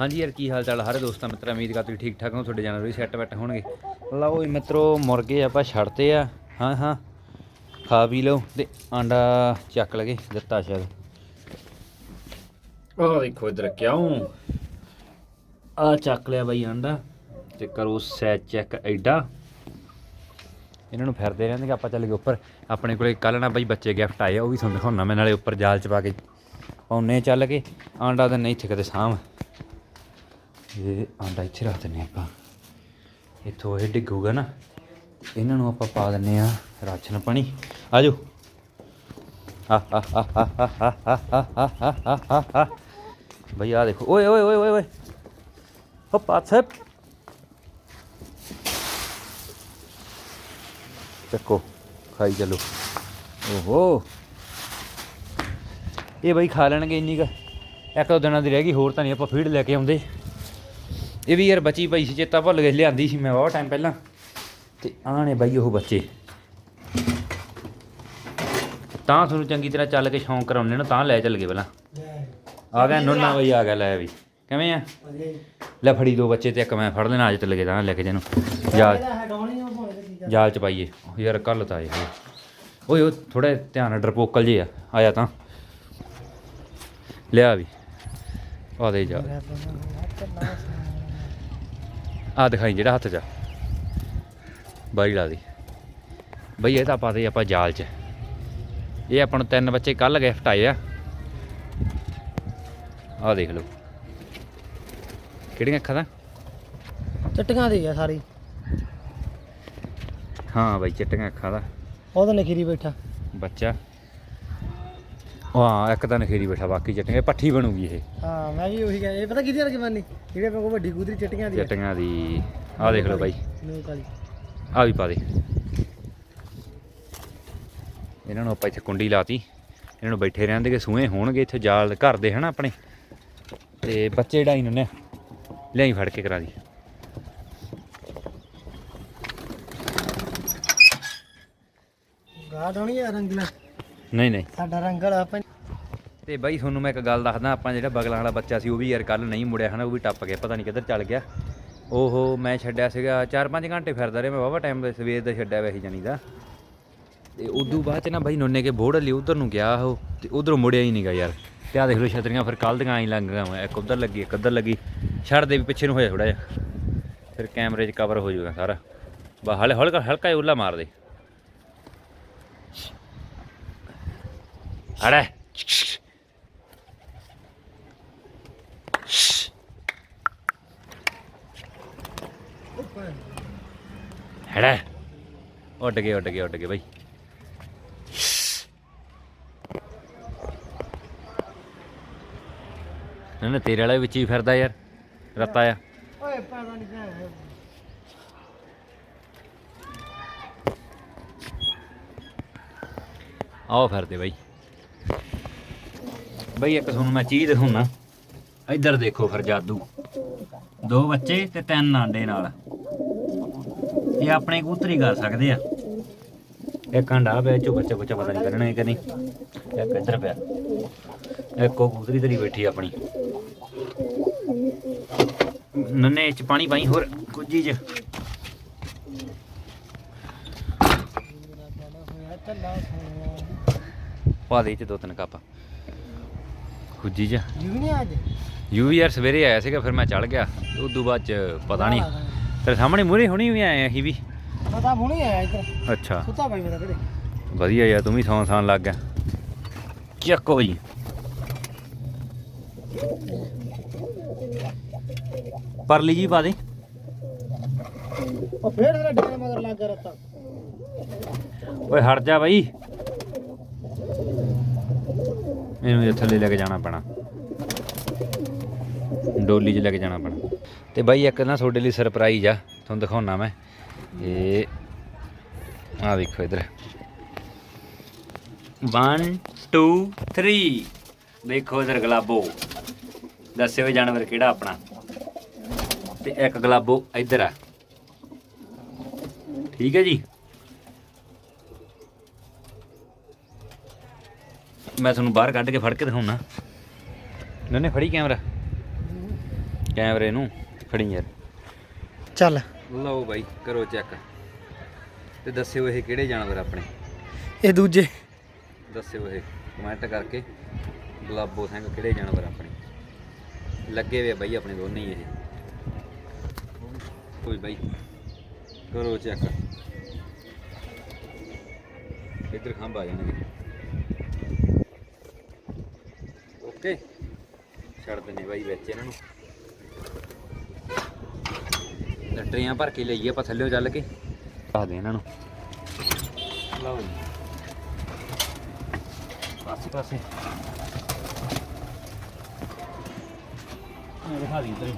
ਹਾਂਜੀ ਯਾਰ, ਕੀ ਹਾਲ ਚਾਲ ਹਰੇ ਦੋਸਤਾਂ, ਮਿੱਤਰਾਂ, ਉਮੀਦ ਕਰ ਤੁਸੀਂ ਠੀਕ ਠਾਕ ਹੋ ਤੁਹਾਡੇ ਜਾਨਵਰ ਵੀ ਸੈੱਟ ਬੈਠ ਹੋਣਗੇ। ਲਓ ਜੀ ਮਿੱਤਰੋ, ਮੁਰਗੇ ਆਪਾਂ ਛੱਡਤੇ ਆ। ਹਾਂ ਹਾਂ। ਖਾ ਪੀ ਲਓ ਤੇ ਆਂਡਾ ਚੱਕ ਲਗੇ, ਦਿੱਤਾ ਸ਼ਾਇਦ। ਆਹ ਦੇਖੋ, ਇਧਰ ਕਿਉਂ ਆ ਚੱਕ ਲਿਆ ਬਾਈ ਆਂਡਾ। ਤੇ ਕਰੋ ਸੈਚ ਚੈੱਕ ਐਡਾ। ਇਹਨਾਂ ਨੂੰ ਫਿਰਦੇ ਰਹਿੰਦੇ ਕਿ ਆਪਾਂ ਚੱਲ ਗਏ ਉੱਪਰ। ਆਪਣੇ ਕੋਲੇ ਕੱਲ ਨਾ ਬਾਈ ਬੱਚੇ ਗਿਫਟ ਆਏ ਉਹ ਵੀ ਤੁਹਾਨੂੰ ਦਿਖਾਉਣਾ ਮੈਂ, ਨਾਲੇ ਉੱਪਰ ਜਾਲ ਚ ਪਾ ਕੇ। ਪਾਉਨੇ ਚੱਲ ਕੇ। ਆਂਡਾ ਤਾਂ ਨਹੀਂ, ਇੱਥੇ ਕਦੇ ਸਾਂਭ। ਇਹ ਆਂਡਾ ਇੱਥੇ ਰੱਖ ਦਿੰਨੇ ਆਪਾਂ ਇੱਥੋਂ ਇਹ ਡਿੱਗੂਗਾ ਨਾ ਇਹਨਾਂ ਨੂੰ ਆਪਾਂ ਪਾ ਦਿੰਨੇ ਆ ਰਾਸ਼ਨ ਪਾਣੀ ਆ ਜਾਓ ਭਈ ਆ ਦੇਖੋ ਓਏ ਓਏ ਓਏ ਓਏ ਓਏ ਹੋ ਪਾਛੇ ਚੱਕੋ ਖਾਈ ਚਲੋ ਓਹੋ ਇਹ ਬਈ ਖਾ ਲੈਣਗੇ ਇੰਨੀ ਕ ਇੱਕ ਦੋ ਦਿਨਾਂ ਦੀ ਰਹਿ ਗਈ ਹੋਰ ਤਾਂ ਨਹੀਂ ਆਪਾਂ ਫੀਡ ਲੈ ਕੇ ਆਉਂਦੇ ਇਹ ਵੀ ਯਾਰ ਬਚੀ ਪਈ ਸੀ ਚੇਤਾ ਭੁੱਲ ਗਏ ਲਿਆਂਦੀ ਸੀ ਮੈਂ ਬਹੁਤ ਟਾਈਮ ਪਹਿਲਾਂ। ਤੇ ਆਹ ਨੇ ਬਾਈ ਉਹ ਬੱਚੇ। ਤਾਂ ਤੁਹਾਨੂੰ ਚੰਗੀ ਤਰ੍ਹਾਂ ਚੱਲ ਕੇ ਸ਼ੌਂਕ ਕਰਾਉਣੇ ਨੂੰ, ਤਾਂ ਲੈ ਚੱਲ ਗਏ ਪਹਿਲਾਂ। ਆ ਗਿਆ, ਨੋਨਾ ਬਈ ਆ ਗਿਆ, ਲੈ ਵੀ। ਕਿਵੇਂ ਆ? ਲੈ ਫੜੀ ਦੋ ਬੱਚੇ ਤੇ ਇੱਕ ਮੈਂ ਫੜ ਲੈਣਾ, ਅੱਜ ਤੇ ਲੱਗੇ ਤਾਂ ਲੈ ਕੇ ਜਿਹਨੂੰ ਜਾਲ ਜਾਲ ਚ ਪਾਈਏ। ਉਹ ਯਾਰ ਕੱਲ ਤਾਂ ਆਏ ਹੋਏ। ਓਏ, ਉਹ ਥੋੜਾ ਧਿਆਨ ਨਾਲ ਡਰਪੋਕਲ ਜੇ ਆ। ਆਇਆ ਤਾਂ। ਲਿਆ ਵੀ। ਆ ਦੇ ਜਾ। ਆ ਦਿਖਾਈ ਜਿਹੜਾ ਹੱਥ 'ਚ ਆ। ਬਾਈ ਲਾ ਦੀ ਬਈ ਇਹ ਤਾਂ ਪਾ ਦੇ ਆਪਾਂ ਜਾਲ 'ਚ। ਇਹ ਆਪਾਂ ਨੂੰ ਤਿੰਨ ਬੱਚੇ ਕੱਲ ਗਿਫਟ ਆਏ ਆ। ਆ ਦੇਖ ਲਓ। ਕਿਹੜੀਆਂ ਅੱਖਾਂ ਦਾ? ਚਟੀਆਂ ਦੀ ਆ ਸਾਰੀ। ਹਾਂ ਬਾਈ ਚਿੱਟੀਆਂ ਅੱਖਾਂ ਦਾ। ਉਹ ਤਾਂ ਨਖੀਰੀ ਬੈਠਾ। ਬੱਚਾ। ਹਾਂ ਇੱਕ ਤਾਂ ਨਖੇਰੀ ਬੈਠਾ ਬਾਕੀ ਚਿੱਟੀਆਂ ਪੱਠੀ ਬਣੂਗੀ ਇਹ। ਹਾਂ ਮੈਂ ਵੀ ਉਹੀ ਕਿਹਾ ਇਹ ਪਤਾ ਕਿਹਦੀ ਵਰਗੀ ਬਣਨੀ ਜਿਹੜੇ ਆਪਣੇ ਕੋਲ ਵੱਡੀ ਗੁਦਰੀ ਚਟੀਆਂ ਦੀ। ਚਿੱਟੀਆਂ ਦੀ। ਆ ਦੇਖ ਲਓ ਬਾਈ। ਕਾਲੀ। ਆ ਵੀ ਪਾ ਦੇ। ਇਹਨਾਂ ਨੂੰ ਆਪਾਂ ਇੱਥੇ ਕੁੰਡੀ ਲਾਤੀ। ਇਹਨਾਂ ਨੂੰ ਬੈਠੇ ਰਹਿੰਦੇ ਕਿ ਸੂਹੇ ਹੋਣਗੇ ਇੱਥੇ ਜਾਲ ਘਰ ਦੇ ਹਨਾ ਆਪਣੇ। ਤੇ ਬੱਚੇ ਢਾਈ ਨੇ ਲਿਆਈ ਫੜ ਕੇ ਕਰਾ ਦੀ। ਗਾੜ ਹੋਣੀ ਆ ਰੰਗਲਾ। ਨਹੀਂ ਨਹੀਂ। ਸਾਡਾ ਰੰਗਲ ਆ ਪੰ ਤੇ ਬਾਈ ਤੁਹਾਨੂੰ ਮੈਂ ਇੱਕ ਗੱਲ ਦੱਸਦਾ ਆਪਾਂ ਜਿਹੜਾ ਬਗਲਾਂ ਵਾਲਾ ਬੱਚਾ ਸੀ ਉਹ ਵੀ ਯਾਰ ਕੱਲ ਨਹੀਂ ਮੁੜਿਆ ਹਨਾ ਉਹ ਵੀ ਟੱਪ ਗਿਆ ਪਤਾ ਨਹੀਂ ਕਿੱਧਰ ਚੱਲ ਗਿਆ। ਓਹੋ ਮੈਂ ਛੱਡਿਆ ਸੀਗਾ 4-5 ਘੰਟੇ ਫਿਰਦਾ ਰਿਹਾ ਮੈਂ ਵਾਵਾ ਟਾਈਮ ਦੇ ਸਵੇਰ ਦਾ ਛੱਡਿਆ ਵੈਸੇ ਜਾਣੀ ਦਾ। ਤੇ ਉਦੋਂ ਬਾਅਦ ਚ ਨਾ ਬਾਈ ਨੋਨੇ ਕੇ ਬੋੜ ਲਈ ਉਧਰ ਨੂੰ ਗਿਆ ਉਹ ਤੇ ਉਧਰੋਂ ਮੁੜਿਆ ਹੀ ਨਹੀਂਗਾ ਯਾਰ। ਤੇ ਆ ਦੇਖ ਲਓ ਛਤਰੀਆਂ ਫਿਰ ਕੱਲ ਦੀਆਂ ਆਈ ਲੰਘੀਆਂ ਹੋਇਆ ਇੱਕ ਉਧਰ ਲੱਗੀ ਇੱਕ ਉਧਰ ਲੱਗੀ। ਛੱਡ ਦੇ ਵੀ ਪਿੱਛੇ ਨੂੰ ਹੋਇਆ ਥੋੜਾ ਜਿਹਾ। ਫਿਰ ਕੈਮਰੇ 'ਚ ਕਵਰ ਹੋ ਜਾਊਗਾ ਸਾਰਾ। ਬਾ ਹਲੇ ਹਲਕਾ ਹਲਕਾ ਜਿਹਾ ਉੱਲਾ ਮਾਰ ਦੇ। ਅੜੇ ਹੜਾ ਉੱਡ ਗਏ ਉੱਡ ਗਏ ਉੱਡ ਗਏ ਬਾਈ ਨਾ ਨਾ ਤੇਰੇ ਵਾਲੇ ਵਿੱਚ ਹੀ ਫਿਰਦਾ ਯਾਰ ਰੱਤਾ ਆ ਓਏ ਪਤਾ ਨਹੀਂ ਕਿਆ ਆਓ ਫਿਰਦੇ ਬਾਈ ਬਈ ਇੱਕ ਤੁਹਾਨੂੰ ਮੈਂ ਚੀਜ਼ ਦਿਖਾਉਣਾ। ਇੱਧਰ ਦੇਖੋ ਫਿਰ ਜਾਦੂ। ਦੋ ਬੱਚੇ ਤੇ ਤਿੰਨ ਆਂਡੇ ਨਾਲ। ਇਹ ਆਪਣੇ ਕਬੂਤਰ ਕਰ ਸਕਦੇ ਆ। ਇੱਕ ਅੰਡਾ ਪਿਆ ਚੋ ਬੱਚਾ ਬੱਚਾ ਪਤਾ ਨਹੀਂ ਕਰਨਾ ਹੈ ਕਿ ਨਹੀਂ। ਇੱਕ ਇੱਧਰ ਪਿਆ। ਇੱਕ ਕਬੂਤਰੀ ਤੇਰੀ ਬੈਠੀ ਆਪਣੀ। ਨੰਨੇ ਚ ਪਾਣੀ ਪਾਈ ਹੋਰ ਕੁਝੀ ਚ। ਪਾ ਦੇ ਇਹ ਚ ਦੋ ਤਿੰਨ ਕੱਪ। ਕੁਝੀ ਚ। ਯੂ ਨਹੀਂ ਅੱਜ? ਯੂ ਵੀ ਯਾਰ ਸਵੇਰੇ ਆਇਆ ਸੀਗਾ ਫਿਰ ਮੈਂ ਚੜ ਗਿਆ। ਤੇ ਉਦੋਂ ਬਾਅਦ ਚ ਪਤਾ ਨਹੀਂ। ਤੇਰੇ ਸਾਹਮਣੇ ਮੂਰੇ ਹੁਣੀ ਵੀ ਆਏ ਅਸੀਂ ਵੀ। ਪਤਾ ਹੁਣੀ ਆਇਆ ਇੱਧਰ। ਅੱਛਾ। ਸੁੱਤਾ ਪਈ ਮੇਰਾ ਵੀਰੇ ਵਧੀਆ ਯਾਰ ਤੂੰ ਵੀ ਸੌਂ ਸਾਂ ਲੱਗ ਗਿਆ। ਚੱਕੋ ਜੀ। ਪਰਲੀ ਜੀ ਪਾ ਦੇ। ਉਹ ਫੇਰ ਤੇਰਾ ਡੇਰੇ ਮਗਰ ਲੱਗ ਗਿਆ ਰੱਤਾ ਓਏ ਹਟ ਜਾ ਬਾਈ। ਇਹਨੂੰ ਇਹ ਥੱਲੇ ਲੈ ਕੇ ਜਾਣਾ ਪੈਣਾ। ਡੋਲੀ 'ਚ ਲੈ ਕੇ ਜਾਣਾ ਪੈਣਾ। ਤੇ ਬਾਈ ਇੱਕ ਨਾ ਤੁਹਾਡੇ ਲਈ ਸਰਪ੍ਰਾਈਜ਼ ਆ, ਤੁਹਾਨੂੰ ਦਿਖਾਉਣਾ ਮੈਂ। ਇਹ ਆ ਵੇਖੋ ਇਧਰ। 1 2 3 ਦੇਖੋ ਇਧਰ ਗਲਾਬੋ। ਦੱਸਿਓ ਜਾਨਵਰ ਕਿਹੜਾ ਆਪਣਾ। ਤੇ ਇੱਕ ਗਲਾਬੋ ਇੱਧਰ ਆ। ਠੀਕ ਹੈ ਜੀ? ਮੈਂ ਤੁਹਾਨੂੰ ਬਾਹਰ ਕੱਢ ਕੇ ਫੜ ਕੇ ਦਿਖਾਉਣਾ। ਨਨੇ ਫੜੀ ਕੈਮਰਾ। ਕੈਮਰੇ ਨੂੰ ਫੜੀ ਯਾਰ। ਚੱਲ। ਲਓ ਬਾਈ ਕਰੋ ਚੈੱਕ ਤੇ ਦੱਸਿਓ ਇਹ ਕਿਹੜੇ ਜਾਨਵਰ ਆਪਣੇ? ਇਹ ਦੂਜੇ। ਦੱਸਿਓ ਇਹ ਕਮੈਂਟ ਕਰਕੇ। ਗੁਲਾਬੋ ਸਿੰਘ ਕਿਹੜੇ ਜਾਨਵਰ ਆਪਣੇ? ਲੱਗੇ ਵੇ ਬਾਈ ਆਪਣੇ ਦੋਨੇ ਹੀ ਇਹ। ਕੋਈ ਬਾਈ ਕਰੋ ਚੈੱਕ ਇੱਧਰ ਖੰਭ ਆ ਜਾਣਗੇ। ਓਕੇ ਛੱਡ ਦਿੰਨੇ ਬਾਈ ਵਿੱਚ ਇਹਨਾਂ ਨੂੰ। ਲੱਟਰੀਆਂ ਭਰ ਕੇ ਲਈਏ ਆਪਾਂ ਥੱਲੇ ਚੱਲ ਕੇ। ਪਾ ਦੇ ਇਹਨਾਂ ਨੂੰ। ਲਓ ਜੀ। ਪਾਸੇ ਪਾਸੇ। ਇਹ ਦਿਖਾ ਦੀ ਇਧਰ।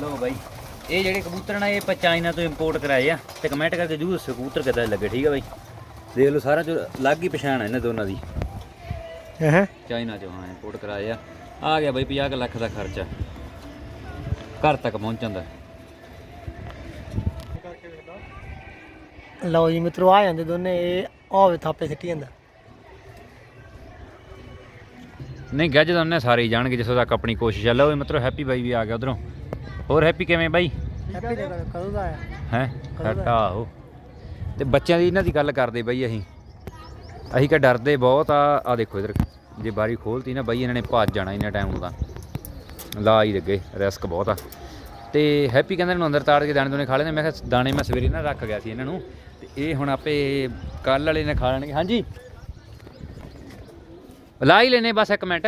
ਲਓ ਬਾਈ। ਇਹ ਜਿਹੜੇ ਕਬੂਤਰ ਨੇ, ਇਹ ਆਪਾਂ ਚਾਈਨਾ ਤੋਂ ਇੰਪੋਰਟ ਕਰਾਏ ਆ। ਤੇ ਕਮੈਂਟ ਕਰਕੇ ਜੂ ਦੱਸੋ ਕਬੂਤਰ ਕਿੱਦਾਂ ਦੇ ਲੱਗੇ। ਠੀਕ ਆ ਬਾਈ? ਦੇਖ ਲਓ ਸਾਰਿਆਂ ਚੋਂ ਅਲੱਗ ਹੀ ਪਛਾਣ ਹੈ ਇਹਨਾਂ ਦੋਨਾਂ ਦੀ। ਹੈ? ਚਾਈਨਾ ਚੋਂ ਹਾਂ ਇੰਪੋਰਟ ਕਰਾਏ ਆ ਆ ਗਿਆ ਬਾਈ 50 ਕੁ ਲੱਖ ਦਾ ਖਰਚਾ। ਘਰ ਤੱਕ ਪਹੁੰਚਣ ਦਾ ਲਓ ਜੀ ਮਿੱਤਰੋ ਆ ਜਾਂਦੇ ਦੋਨੇ ਇਹ ਆਵੇ ਥਾਪੇ ਸਿੱਟੀ ਜਾਂਦਾ। ਨਹੀਂ ਗੱਜ ਤਾਂ ਉਹਨੇ ਸਾਰੇ ਹੀ ਜਾਣਗੇ ਜਿਸੋ ਤੱਕ ਆਪਣੀ ਕੋਸ਼ਿਸ਼ ਆ। ਲਓ ਮਤਲਬ ਹੈਪੀ ਬਾਈ ਵੀ ਆ ਗਿਆ ਉਧਰੋਂ। ਹੋਰ ਹੈਪੀ ਕਿਵੇਂ ਬਾਈ? ਹੈਪੀ ਕਦੋਂ ਦਾ ਆਇਆ? ਹੈ? ਘਟਾ ਆਹੋ। ਤੇ ਬੱਚਿਆਂ ਦੀ ਇਹਨਾਂ ਦੀ ਗੱਲ ਕਰਦੇ ਬਈ ਅਸੀਂ। ਅਸੀਂ ਕਾ ਡਰਦੇ ਬਹੁਤ ਆ ਆ ਦੇਖੋ ਇਧਰ, ਜੇ ਬਾਰੀ ਖੋਲਤੀ ਨਾ ਬਈ ਇਹਨਾਂ ਨੇ ਭੱਜ ਜਾਣਾ ਇਹਨਾਂ ਟਾਈਮ ਨੂੰ ਤਾਂ। ਲਾ ਹੀ ਲੱਗੇ ਰਿਸਕ ਬਹੁਤ ਆ। ਤੇ ਹੈਪੀ ਕਹਿੰਦਾ ਇਹਨੂੰ ਅੰਦਰ ਤਾੜ ਕੇ ਦਾਣੇ ਦੋਨੇ ਖਾ ਲੈਂਦੇ, ਮੈਂ ਕਿਹਾ ਦਾਣੇ ਮੈਂ ਸਵੇਰੇ ਨਾ ਰੱਖ ਗਿਆ ਸੀ ਇਹਨਾਂ ਨੂੰ, ਤੇ ਇਹ ਹੁਣ ਆਪੇ ਕੱਲ ਵਾਲੇ ਨੇ ਖਾ ਲੈਣਗੇ। ਹਾਂਜੀ। ਲਾ ਹੀ ਲੈਨੇ ਬਸ ਇੱਕ ਮਿੰਟ।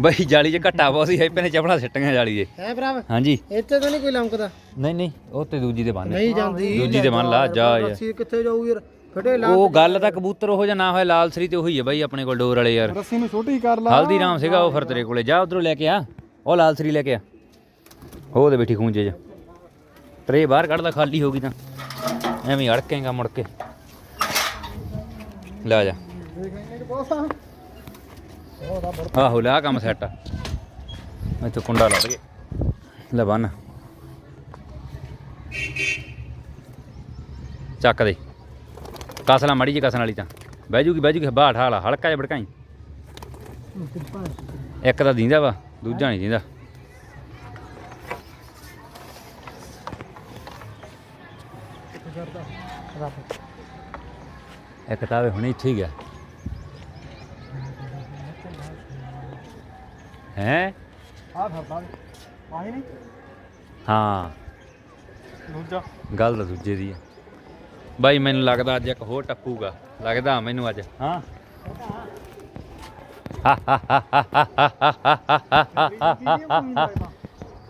ਬਾਈ ਜਾਲੀ 'ਚ ਘੱਟਾ ਬਹੁਤ ਸੀ ਹੈਪੀ ਨੇ ਚਪੜਾ ਸਿੱਟੀਆਂ ਜਾਲੀ 'ਚ ਹੈ ਭਰਾ? ਹਾਂਜੀ। ਇੱਥੇ ਤਾਂ ਨਹੀਂ ਕੋਈ ਲੰਕਦਾ ਨਹੀਂ ਨਹੀਂ ਉਹ ਤੇ ਦੂਜੀ ਦੇ ਬੰਨ। ਨਹੀਂ ਜਾਂਦੀ। ਦੂਜੀ ਦੇ ਬੰਨ ਲਾ ਜਾ ਯਾਰ। ਰੱਸੀ ਕਿੱਥੇ ਜਾਊ ਯਾਰ? ਫਟੇ ਲਾ ਉਹ ਗੱਲ ਤਾਂ ਕਬੂਤਰ ਉਹ ਜਿਹਾ ਨਾ ਹੋਇਆ ਲਾਲ ਸਰੀ ਤੇ ਉਹੀ ਹੈ ਬਾਈ ਆਪਣੇ ਕੋਲ ਡੋਰ ਵਾਲੇ ਯਾਰ। ਰੱਸੀ ਨੂੰ ਛੋਟੀ ਕਰ ਹਲਦੀ ਰਾਮ ਸੀਗਾ ਉਹ ਫਿਰ ਤੇਰੇ ਕੋਲੇ। ਜਾ ਉਧਰੋਂ ਲੈ ਕੇ ਆ। ਉਹ ਲਾਲ ਸਰੀ ਲੈ ਕੇ ਆ। ਉਹ ਦੇ ਬੈਠੀ ਖੂੰਜੇ ਚ। ਟਰੇ ਬਾਹਰ ਕੱਢ ਲਾ ਖਾਲੀ ਹੋ ਗਈ ਤਾਂ। ਐਵੇਂ ਅੜਕੇਗਾ ਮੁੜ ਕੇ। ਲੈ ਜਾ। ਆਹੋ ਲਿਆ ਕੰਮ ਸੈੱਟ ਆ ਇੱਥੇ ਕੁੰਡਾ ਲੱਗ ਗਿਆ ਲੈ ਬੰਨ। ਚੱਕ ਦੇ। ਕਸਲਾ ਮੜੀ ਜੀ ਕਸਣ ਵਾਲੀ ਤਾਂ। ਬਹਿ ਜੂਗੀ ਬਹਿ ਜੂਗੀ। ਬਾਹਠ ਵਾਲਾ ਹਲਕਾ ਜਿਹਾ ਭੜਕਾਈ। ਇੱਕ ਤਾਂ ਦਿੰਦਾ ਵਾ, ਦੂਜਾ ਨਹੀਂ ਦਿੰਦਾ। ਇੱਕ ਤਾਂ ਹੁਣੇ ਇੱਥੇ ਹੀ ਗਿਆ। ਹੈ? ਆ ਫਰਦਾ ਆਈ ਨਹੀਂ? ਹਾਂ। ਦੂਜਾ। ਗੱਲ ਤਾਂ ਦੂਜੇ ਦੀ ਹੈ ਬਾਈ ਮੈਨੂੰ ਲੱਗਦਾ ਅੱਜ ਇੱਕ ਹੋਰ ਟੱਪੂਗਾ। ਲੱਗਦਾ ਮੈਨੂੰ ਅੱਜ। ਹਾਂ।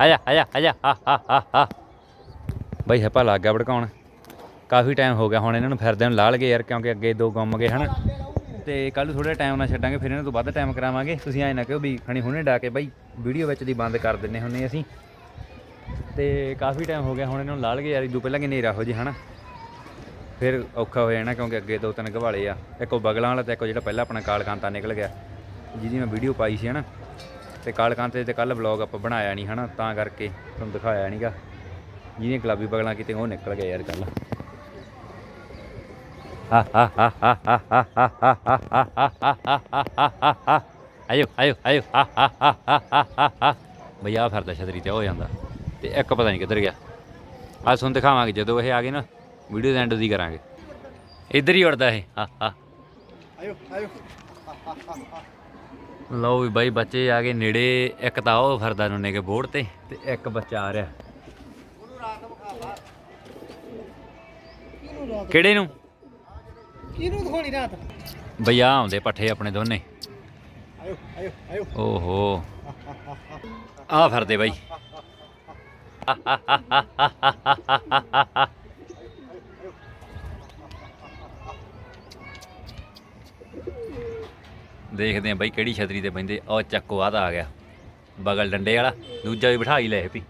ਆਇਆ ਆਇਆ ਆਇਆ। ਬਾਈ ਹੈਪਾ ਲੱਗ ਗਿਆ ਭੜਕਾਉਣ ਕਾਫੀ ਟਾਈਮ ਹੋ ਗਿਆ ਹੁਣ ਇਹਨਾਂ ਨੂੰ ਫਿਰਦੇ ਨੂੰ ਲਾਲ ਗਏ ਯਾਰ ਕਿਉਂਕਿ ਅੱਗੇ ਦੋ ਗੁੰਮ ਗਏ ਹਨ? ਤੇ ਕੱਲ ਥੋੜਾ ਟਾਈਮ ਨਾਲ ਛੱਡਾਂਗੇ, ਫਿਰ ਇਹਨਾਂ ਤੋਂ ਵੱਧ ਟਾਈਮ ਕਰਾਵਾਂਗੇ। ਤੁਸੀਂ ਐਂ ਨਾ ਕਹੋ ਵੀ ਖਣੀ ਹੁਣੇ ਡਾ ਕੇ ਬਾਈ ਵੀਡੀਓ ਵਿੱਚ ਦੀ ਬੰਦ ਕਰ ਦਿੰਨੇ ਹੁੰਨੇ ਅਸੀਂ। ਤੇ ਕਾਫੀ ਟਾਈਮ ਹੋ ਗਿਆ, ਹੁਣ ਇਹਨਾਂ ਨੂੰ ਲਾਲ ਗਏ ਯਾਰ। ਇਦੋਂ ਪਹਿਲਾਂ ਕਿ ਨੇਰਾ ਹੋ ਜੇ, ਹਨਾ? ਫਿਰ ਔਖਾ ਹੋ ਜਾਣਾ ਕਿਉਂਕਿ ਅੱਗੇ ਦੋ ਤਿੰਨ ਘਵਾਲੇ ਆ। ਇੱਕੋ ਬਗਲਾਂ ਵਾਲਾ ਤੇ ਇੱਕੋ ਜਿਹੜਾ ਪਹਿਲਾਂ ਆਪਣਾ ਕਾਲਕਾਂਤਾ ਨਿਕਲ ਗਿਆ, ਜਿਹਦੀ ਮੈਂ ਵੀਡੀਓ ਪਾਈ ਸੀ, ਹਨਾ? ਤੇ ਕਾਲਕਾਂਤੇ ਤੇ ਕੱਲ ਵਲੌਗ ਆਪਾਂ ਬਣਾਇਆ ਨਹੀਂ ਹਨਾ? ਤਾਂ ਕਰਕੇ ਤੁਹਾਨੂੰ ਦਿਖਾਇਆ ਨਹੀਂਗਾ ਜਿਹਨੇ ਗੁਲਾਬੀ ਬਗਲਾਂ ਕੀਤੇ ਉਹ ਨਿਕਲ ਗਿਆ ਯਾਰ ਕੱਲ ਆਇਓ ਆਇਓ ਆਇਓ। ਭਈਆ ਫਿਰਦਾ ਛਤਰੀ ਤੇ ਹੋ ਜਾਂਦਾ। ਤੇ ਇੱਕ ਪਤਾ ਨਹੀਂ ਕਿੱਧਰ ਗਿਆ। ਅੱਜ ਤੁਹਾਨੂੰ ਦਿਖਾਵਾਂਗੇ ਜਦੋਂ ਇਹ ਆ ਗਏ ਨਾ ਵੀਡੀਓ ਦੇ ਐਂਡ ਦੀ ਕਰਾਂਗੇ। ਇੱਧਰ ਹੀ ਉੜਦਾ ਇਹ। ਹਾ ਹਾ ਆਇਓ ਆਇਓ। ਲਓ ਵੀ ਬਾਈ ਬੱਚੇ ਆ ਗਏ ਨੇੜੇ। ਇੱਕ ਤਾਂ ਉਹ ਫਿਰਦਾ ਨੂੰ ਕੇ ਬੋਰਡ ਤੇ ਤੇ ਇੱਕ ਬੱਚਾ ਆ ਰਿਹਾ। ਕਿਹਨੂੰ ਰਾਤ ਕਿਹੜੇ ਨੂੰ? ਕਿਹਨੂੰ ਦਿਖਾਉਣੀ ਰਾਤ? ਭਈਆ ਆਉਂਦੇ ਪੱਠੇ ਆਪਣੇ ਦੋਨੇ। ਆਇਓ ਆਇਓ ਆਇਓ। ਓਹੋ। ਆ ਫਿਰਦੇ ਬਾਈ। ਦੇਖਦੇ ਆ ਬਾਈ ਕਿਹੜੀ ਛਤਰੀ ਤੇ ਬੈੰਦੇ ਉਹ ਚੱਕੋ ਆ ਤਾਂ ਆ ਗਿਆ। ਬਗਲ ਡੰਡੇ ਵਾਲਾ ਦੂਜਾ ਵੀ ਬਿਠਾ ਹੀ ਲੈ ਪੀ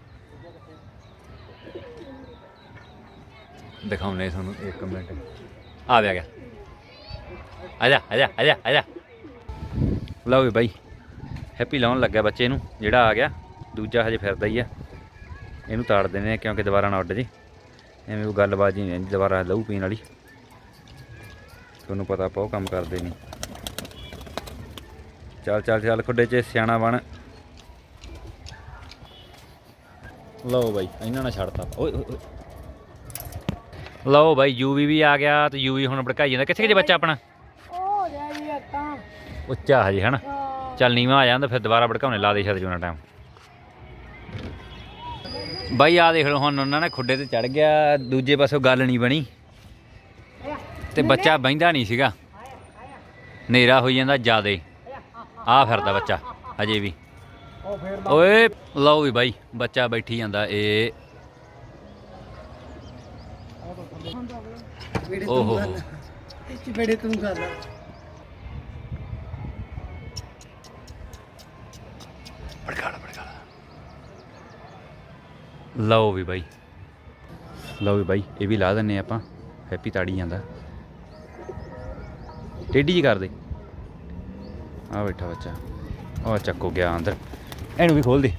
ਦਿਖਾਉਣੇ ਤੁਹਾਨੂੰ ਇੱਕ ਮਿੰਟ। ਆ ਗਿਆ। ਆਜਾ ਆਜਾ ਆਜਾ ਆਜਾ ਲਓ ਵੀ ਬਾਈ ਹੈਪੀ ਲਾਉਣ ਲੱਗਾ ਬੱਚੇ ਨੂੰ, ਜਿਹੜਾ ਆ ਗਿਆ, ਦੂਜਾ ਹਜੇ ਫਿਰਦਾ ਹੀ ਆ। ਇਹਨੂੰ ਤਾੜ ਦਿੰਦੇ ਆ ਕਿਉਂਕਿ ਦੁਬਾਰਾ ਨਾ ਉੱਡ ਜੇ। ਐਵੇਂ ਉਹ ਗੱਲਬਾਤ ਜੀ ਨਹੀਂ, ਦੁਬਾਰਾ ਲਹੂ ਪੀਣ ਵਾਲੀ। ਤੁਹਾਨੂੰ ਪਤਾ ਆਪਾਂ ਉਹ ਕੰਮ ਕਰਦੇ ਨਹੀਂ। ਚੱਲ ਚੱਲ ਚੱਲ, ਖੁੱਡੇ 'ਚ ਸਿਆਣਾ ਬਣ। ਲਓ ਬਾਈ, ਇਹਨਾਂ ਨੇ ਛੱਡਤਾ। ਓਏ ਲਓ ਬਾਈ ਯੂਵੀ ਵੀ ਆ ਗਿਆ ਤੇ ਯੂਵੀ ਹੁਣ ਭੜਕਾਈ ਜਾਂਦਾ। ਕਿੱਥੇ ਕਿ ਬੱਚਾ ਆਪਣਾ? ਉੱਚਾ ਹਜੇ ਹਨਾ? ਚੱਲ ਨੀਵਾਂ ਆ ਜਾਂਦਾ ਫਿਰ ਦੁਬਾਰਾ ਭੜਕਾਉਣੇ ਲਾ ਦੇ ਛੱਡ ਜੂਨਾ ਟਾਈਮ ਬਾਈ ਆ ਦੇਖ ਲਓ ਹੁਣ ਉਹਨਾਂ ਨੇ ਖੁੱਡੇ ਤੇ ਚੜ ਗਿਆ ਦੂਜੇ ਪਾਸੋਂ ਗੱਲ ਨਹੀਂ ਬਣੀ। ਤੇ ਬੱਚਾ ਬਹਿੰਦਾ ਨਹੀਂ ਸੀਗਾ। ਹਨੇਰਾ ਹੋਈ ਜਾਂਦਾ ਜਿਆਦੇ। ਆ ਫਿਰਦਾ ਬੱਚਾ ਅਜੇ ਵੀ। ਓਏ ਲਓ ਵੀ ਬਾਈ ਬੱਚਾ ਬੈਠੀ ਜਾਂਦਾ ਇਹ ਓਹੋ। ਵੀਡੀਓ ਤੂੰ ਕਰ ਭੜਕਾ ਲਾ ਭੜਕਾ ਲਾ ਲਓ ਵੀ ਬਾਈ। ਲਓ ਵੀ ਬਾਈ, ਇਹ ਵੀ ਲਾ ਦਿੰਨੇ ਆਪਾਂ। ਹੈਪੀ ਤਾੜੀ ਜਾਂਦਾ। ਟੇਢੀ ਜੀ ਕਰ ਦੇ। ਆ ਬੈਠਾ ਬੱਚਾ। ਉਹ ਚੱਕੋ ਗਿਆ ਅੰਦਰ। ਇਹਨੂੰ ਵੀ ਖੋਲ ਦੇ।